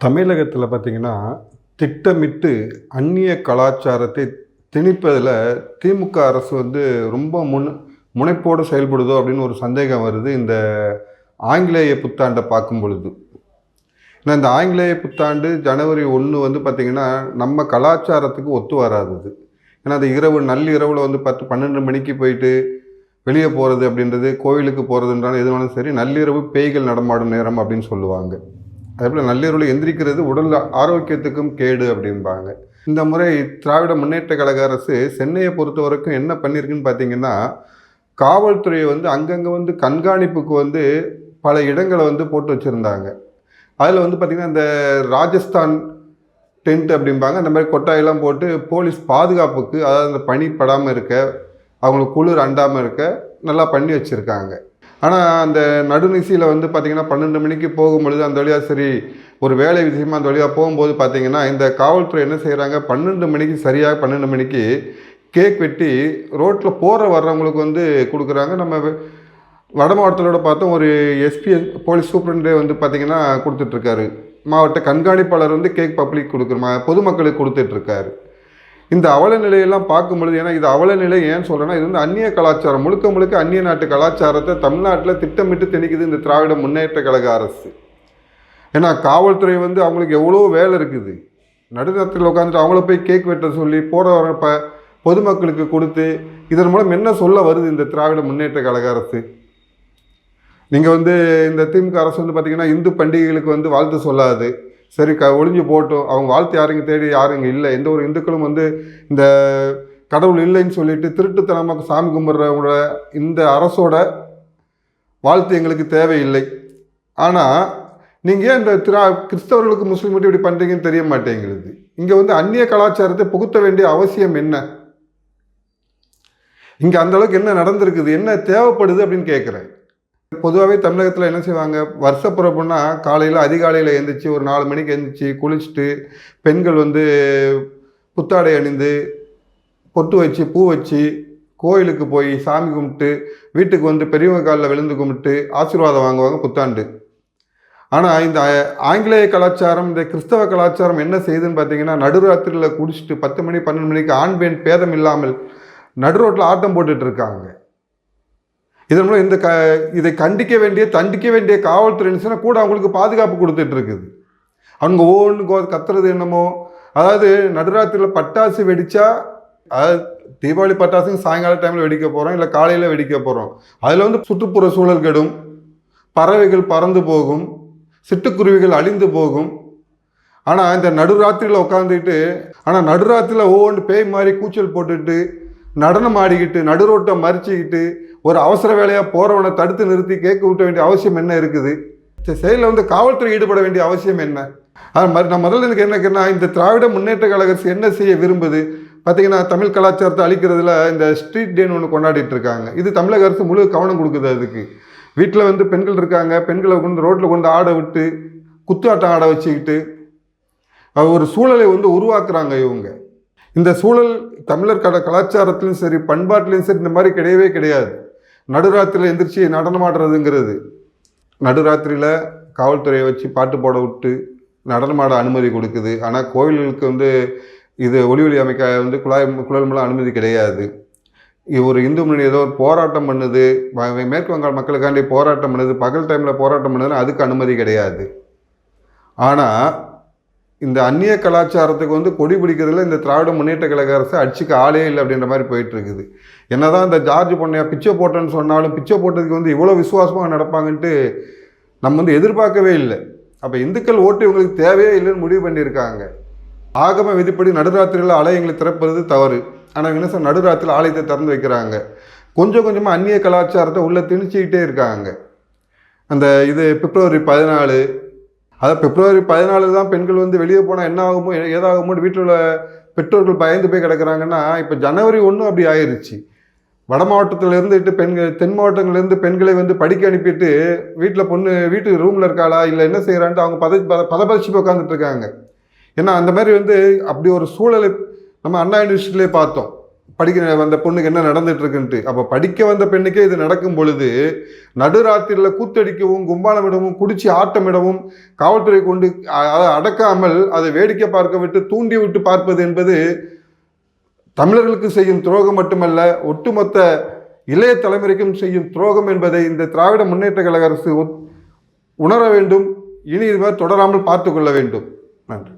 தமிழகத்தில் பார்த்திங்கன்னா திட்டமிட்டு அந்நிய கலாச்சாரத்தை திணிப்பதில் திமுக அரசு வந்து ரொம்ப முன் முனைப்போடு செயல்படுதோ அப்படின்னு ஒரு சந்தேகம் வருது இந்த ஆங்கிலேய புத்தாண்டை பார்க்கும் பொழுது. ஏன்னா இந்த ஆங்கிலேய புத்தாண்டு ஜனவரி ஒன்று வந்து பார்த்திங்கன்னா நம்ம கலாச்சாரத்துக்கு ஒத்து வராதது. ஏன்னா அந்த இரவு நள்ளிரவில் வந்து பத்து பன்னெண்டு மணிக்கு போயிட்டு வெளியே போகிறது அப்படின்றது கோவிலுக்கு போகிறதுன்றாலும் எது வேணாலும் சரி நள்ளிரவு பேய்கள் நடமாடும் நேரம் அப்படின்னு சொல்லுவாங்க. அதே போல் நள்ளிரவில் எந்திரிக்கிறது உடல் ஆரோக்கியத்துக்கும் கேடு அப்படின்பாங்க இந்த முறை திராவிட முன்னேற்ற கழக அரசு சென்னையை பொறுத்த வரைக்கும் என்ன பண்ணியிருக்குன்னு பார்த்தீங்கன்னா காவல்துறையை வந்து அங்கங்கே வந்து கண்காணிப்புக்கு வந்து பல இடங்களை வந்து போட்டு வச்சுருந்தாங்க. அதில் வந்து பார்த்திங்கன்னா இந்த ராஜஸ்தான் டென்ட் அப்படிம்பாங்க. அந்த மாதிரி கொட்டாயெல்லாம் போட்டு போலீஸ் பாதுகாப்புக்கு அதாவது அந்த பனி படாமல் இருக்க அவங்களுக்கு குளிர் அண்டாமல் இருக்க நல்லா பண்ணி வச்சுருக்காங்க. ஆனால் அந்த நடுநிசையில் வந்து பார்த்திங்கன்னா பன்னெண்டு மணிக்கு போகும்பொழுது அந்த வழியாக சரி ஒரு வேலை விஷயமா அந்த வழியாக போகும்போது பார்த்திங்கன்னா இந்த காவல்துறை என்ன செய்கிறாங்க பன்னெண்டு மணிக்கு சரியாக பன்னெண்டு மணிக்கு கேக் வெட்டி ரோட்டில் போகிற வர்றவங்களுக்கு வந்து கொடுக்குறாங்க. நம்ம வட மாவட்டத்தோட பார்த்தோம் ஒரு எஸ்பி போலீஸ் சூப்பரண்டே வந்து பார்த்திங்கன்னா கொடுத்துட்ருக்காரு மாவட்ட கண்காணிப்பாளர் வந்து கேக் பப்ளிக் கொடுக்குற பொதுமக்களுக்கு கொடுத்துட்ருக்காரு இந்த அவல நிலையெல்லாம் பார்க்கும்பொழுது ஏன்னா இது அவல நிலை ஏன்னு சொல்கிறேன்னா இது வந்து அந்நிய கலாச்சாரம். முழுக்க முழுக்க அந்நிய நாட்டு கலாச்சாரத்தை தமிழ்நாட்டில் திட்டமிட்டு திணிக்குது இந்த திராவிட முன்னேற்ற கழக அரசு. ஏன்னா காவல்துறை வந்து அவங்களுக்கு எவ்வளோ வேலை இருக்குது. நடுநத்தில் உட்காந்துட்டு அவங்கள போய் கேக் வெட்ட சொல்லி போகிற வர பொதுமக்களுக்கு கொடுத்து இதன் மூலம் என்ன சொல்ல வருது இந்த திராவிட முன்னேற்ற கழக அரசு? நீங்கள் வந்து இந்த திமுக அரசு வந்து பார்த்திங்கன்னா இந்து பண்டிகைகளுக்கு வந்து வாழ்த்து சொல்லாது. சரி க ஒளிஞ்சு போட்டோம் அவங்க வாழ்த்து யாருங்க தேடி யாருங்க இல்லை. எந்த ஒரு இந்துக்களும் வந்து இந்த கடவுள் இல்லைன்னு சொல்லிட்டு திருட்டுத்தனமாக சாமி கும்பிட்றவங்களோட இந்த அரசோட வாழ்த்து எங்களுக்கு தேவையில்லை. ஆனால் நீங்கள் ஏன் இந்த திரா கிறிஸ்தவர்களுக்கு முஸ்லீம் மட்டும் இப்படி பண்ணுறீங்கன்னு தெரிய மாட்டேங்குது. இங்கே வந்து அந்நிய கலாச்சாரத்தை புகுத்த வேண்டிய அவசியம் என்ன? இங்கே அந்தளவுக்கு என்ன நடந்திருக்குது? என்ன தேவைப்படுது அப்படின்னு கேட்குறேன் பொதுவாகவே தமிழகத்தில் என்ன செய்வாங்க? வருஷப்பிறப்புனா காலையில் அதிகாலையில் எழுந்திரிச்சு ஒரு நாலு மணிக்கு எழுந்திரிச்சு குளிச்சுட்டு பெண்கள் வந்து புத்தாடை அணிந்து பொட்டு வச்சு பூ வச்சு கோயிலுக்கு போய் சாமி கும்பிட்டு வீட்டுக்கு வந்து பெரியவங்க காலில் விழுந்து கும்பிட்டு ஆசீர்வாதம் வாங்குவாங்க புத்தாண்டு. ஆனால் இந்த ஆங்கிலேய கலாச்சாரம் இந்த கிறிஸ்தவ கலாச்சாரம் என்ன செய்யுதுன்னு பார்த்தீங்கன்னா நடுராத்திரியில் குடிச்சிட்டு பத்து மணி பன்னெண்டு மணிக்கு ஆண் பெண் பேதம் இல்லாமல் நடுரோட்டில் ஆட்டம் போட்டுட்ருக்காங்க இதன் மூலம் இந்த க இதை கண்டிக்க வேண்டிய தண்டிக்க வேண்டிய காவல்துறை கூட அவங்களுக்கு பாதுகாப்பு கொடுத்துட்டு இருக்குது. அவங்க ஒவ்வொன்று கத்துறது என்னமோ? அதாவது நடுராத்திரியில் பட்டாசு வெடித்தா அதாவது தீபாவளி பட்டாசுங்க சாயங்கால டைமில் வெடிக்க போகிறோம் இல்லை காலையில் வெடிக்க போகிறோம் அதில் வந்து சுற்றுப்புற சூழல் கெடும். பறவைகள் பறந்து போகும். சிட்டுக்குருவிகள் அழிந்து போகும். ஆனால் இந்த நடுராத்திரியில் உட்காந்துட்டு ஆனால் நடுராத்திரியில் ஒவ்வொன்று பேய் மாதிரி கூச்சல் போட்டுட்டு நடனம் ஆடிக்கிட்டு நடுரோட்டை மறிச்சிக்கிட்டு ஒரு அவசர வேலையாக போகிறவனை தடுத்து நிறுத்தி கேட்க விட்ட வேண்டிய அவசியம் என்ன இருக்குது? செயலில் வந்து காவல்துறை ஈடுபட வேண்டிய அவசியம் என்ன? அது மாதிரி நான் முதல்ல எனக்கு என்ன கேட்டா இந்த திராவிட முன்னேற்ற கழக அரசு என்ன செய்ய விரும்புது? பார்த்தீங்கன்னா தமிழ் கலாச்சாரத்தை அழிக்கிறதுல இந்த ஸ்ட்ரீட் டேன்னு ஒன்று கொண்டாடிட்டு இருக்காங்க. இது தமிழக அரசு முழு கவனம் கொடுக்குது அதுக்கு. வீட்டில் வந்து பெண்கள் இருக்காங்க பெண்களை கொண்டு ரோட்டில் கொண்டு ஆட விட்டு குத்தாட்டம் ஆட வச்சுக்கிட்டு ஒரு சூழலை வந்து உருவாக்குறாங்க இவங்க. இந்த சூழல் தமிழர் கலாச்சாரத்திலும் சரி பண்பாட்டிலையும் சரி இந்த மாதிரி கிடையவே கிடையாது. நடுராத்திரியில் எந்திரிச்சு நடனமாடுறதுங்கிறது நடுராத்திரியில் காவல்துறையை வச்சு பாட்டு போட விட்டு நடனமாட அனுமதி கொடுக்குது. ஆனால் கோவில்களுக்கு வந்து இது ஒளி ஒளி அமைக்க வந்து குழாய் குழல் மூலம் அனுமதி கிடையாது. ஒரு இந்து முன்னணி ஏதோ ஒரு போராட்டம் பண்ணுது. மேற்கு வங்காள மக்களுக்காண்டி போராட்டம் பண்ணுது. பகல் டைமில் போராட்டம் பண்ணுதுன்னா அதுக்கு அனுமதி கிடையாது. ஆனால் இந்த அந்நிய கலாச்சாரத்துக்கு வந்து கொடி பிடிக்கிறதுல இந்த திராவிட முன்னேற்ற கழக அரசு அடிச்சுக்க ஆளே இல்லை அப்படின்ற மாதிரி போயிட்டு இருக்குது என்னதான் இந்த ஜார்ஜ் பொண்ணையா பிச்சை போட்டேன்னு சொன்னாலும் பிச்சை போட்டதுக்கு வந்து இவ்வளோ விசுவாசமாக நடப்பாங்கன்ட்டு நம்ம வந்து எதிர்பார்க்கவே இல்லை. அப்போ இந்துக்கள் ஓட்டு இவங்களுக்கு தேவையே இல்லைன்னு முடிவு பண்ணியிருக்காங்க. ஆகம விதிப்படி நடுராத்திரியில் ஆலயங்களை திறப்பது தவறு. ஆனால் என்ன சார் நடுராத்திரியில் ஆலயத்தை திறந்து வைக்கிறாங்க. கொஞ்சம் கொஞ்சமாக அந்நிய கலாச்சாரத்தை உள்ளே திணிச்சிக்கிட்டே இருக்காங்க. அந்த இது பிப்ரவரி பதினாலு அதாவது பிப்ரவரி பதினாலு தான் பெண்கள் வந்து வெளியே போனால் என்ன ஆகுமோ ஏதாகுமோ வீட்டில் உள்ள பெற்றோர்கள் பயந்து போய் கிடக்குறாங்கன்னா இப்போ ஜனவரி ஒன்று அப்படி ஆயிருச்சு. வட மாவட்டத்தில் இருந்துட்டு பெண்கள் தென் மாவட்டங்கள்லேருந்து பெண்களை வந்து படிக்க அனுப்பிட்டு வீட்டில் பொண்ணு வீட்டு ரூமில் இருக்காளா இல்லை என்ன செய்கிறான்ட்டு அவங்க பத பத பதப்பதிச்சு உட்காந்துட்டு இருக்காங்க. ஏன்னா அந்த மாதிரி வந்து அப்படி ஒரு சூழலை நம்ம அண்ணா யூனிவர்சிட்டிலே பார்த்தோம். படிக்க வந்த பொண்ணுக்கு என்ன நடந்துட்டு இருக்குன்ட்டு அப்போ படிக்க வந்த பெண்ணுக்கே இது நடக்கும் பொழுது நடுராத்திரியில் கூத்தடிக்கவும் கும்பாலமிடவும் குடிச்சு ஆட்டமிடவும் காவல்துறை கொண்டு அதை அடக்காமல் அதை வேடிக்கை பார்க்க விட்டு தூண்டி விட்டு பார்ப்பது என்பது தமிழர்களுக்கு செய்யும் துரோகம் மட்டுமல்ல ஒட்டுமொத்த இளைய தலைமுறைக்கும் செய்யும் துரோகம் என்பதை இந்த திராவிட முன்னேற்ற கழக அரசு உணர வேண்டும். இனி இது தொடராமல் பார்த்து கொள்ள வேண்டும். நன்றி.